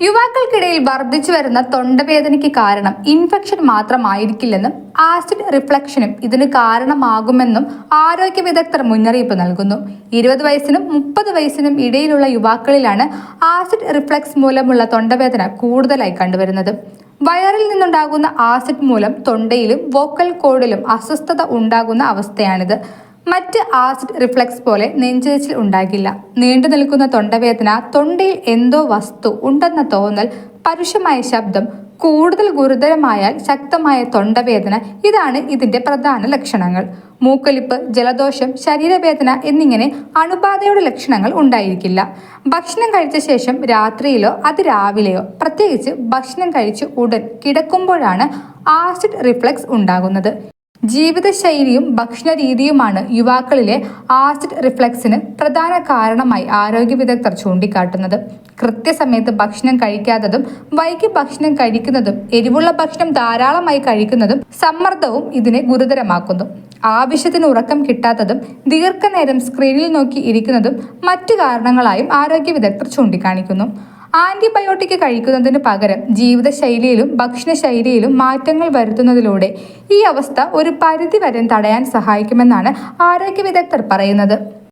യുവാക്കൾക്കിടയിൽ വർദ്ധിച്ചു വരുന്ന തൊണ്ടവേദനയ്ക്ക് കാരണം ഇൻഫെക്ഷൻ മാത്രമായിരിക്കില്ലെന്നും ആസിഡ് റിഫ്ലക്ഷനും ഇതിന് കാരണമാകുമെന്നും ആരോഗ്യ വിദഗ്ധർ മുന്നറിയിപ്പ് നൽകുന്നു. ഇരുപത് വയസ്സിനും മുപ്പത് വയസ്സിനും ഇടയിലുള്ള യുവാക്കളിലാണ് ആസിഡ് റിഫ്ലക്സ് മൂലമുള്ള തൊണ്ടവേദന കൂടുതലായി കണ്ടുവരുന്നത്. വയറിൽ നിന്നുണ്ടാകുന്ന ആസിഡ് മൂലം തൊണ്ടയിലും വോക്കൽ കോഡിലും അസ്വസ്ഥത ഉണ്ടാകുന്ന അവസ്ഥയാണിത്. മറ്റ് ആസിഡ് റിഫ്ലക്സ് പോലെ നെഞ്ചിരിച്ചിൽ ഉണ്ടാകില്ല. നീണ്ടു നിൽക്കുന്ന തൊണ്ടവേദന തൊണ്ടയിൽ എന്തോ വസ്തു ഉണ്ടെന്ന തോന്നൽ പരുഷമായ ശബ്ദം കൂടുതൽ ഗുരുതരമായാൽ ശക്തമായ തൊണ്ടവേദന ഇതാണ് ഇതിന്റെ പ്രധാന ലക്ഷണങ്ങൾ. മൂക്കൊലിപ്പ് ജലദോഷം ശരീരവേദന എന്നിങ്ങനെ അണുബാധയുടെ ലക്ഷണങ്ങൾ ഉണ്ടായിരിക്കില്ല. ഭക്ഷണം കഴിച്ച ശേഷം രാത്രിയിലോ അത് രാവിലെയോ പ്രത്യേകിച്ച് ഭക്ഷണം കഴിച്ച് ഉടൻ കിടക്കുമ്പോഴാണ് ആസിഡ് റിഫ്ലക്സ് ഉണ്ടാകുന്നത്. ജീവിതശൈലിയും ഭക്ഷണ രീതിയുമാണ് യുവാക്കളിലെ ആസിഡ് റിഫ്ലക്സിന് പ്രധാന കാരണമായി ആരോഗ്യ വിദഗ്ധർ ചൂണ്ടിക്കാട്ടുന്നത്. കൃത്യസമയത്ത് ഭക്ഷണം കഴിക്കാത്തതും വൈകി ഭക്ഷണം കഴിക്കുന്നതും എരിവുള്ള ഭക്ഷണം ധാരാളമായി കഴിക്കുന്നതും സമ്മർദ്ദവും ഇതിനെ ഗുരുതരമാക്കുന്നു. ആവശ്യത്തിന് ഉറക്കം കിട്ടാത്തതും ദീർഘനേരം സ്ക്രീനിൽ നോക്കി ഇരിക്കുന്നതും മറ്റു കാരണങ്ങളായും ആരോഗ്യ വിദഗ്ധർ ചൂണ്ടിക്കാണിക്കുന്നു. ആന്റിബയോട്ടിക് കഴിക്കുന്നതിന് പകരം ജീവിതശൈലിയിലും ഭക്ഷണശൈലിയിലും മാറ്റങ്ങൾ വരുത്തുന്നതിലൂടെ ഈ അവസ്ഥ ഒരു പരിധിവരെ തടയാൻ സഹായിക്കുമെന്നാണ് ആരോഗ്യ വിദഗ്ധർ പറയുന്നത്.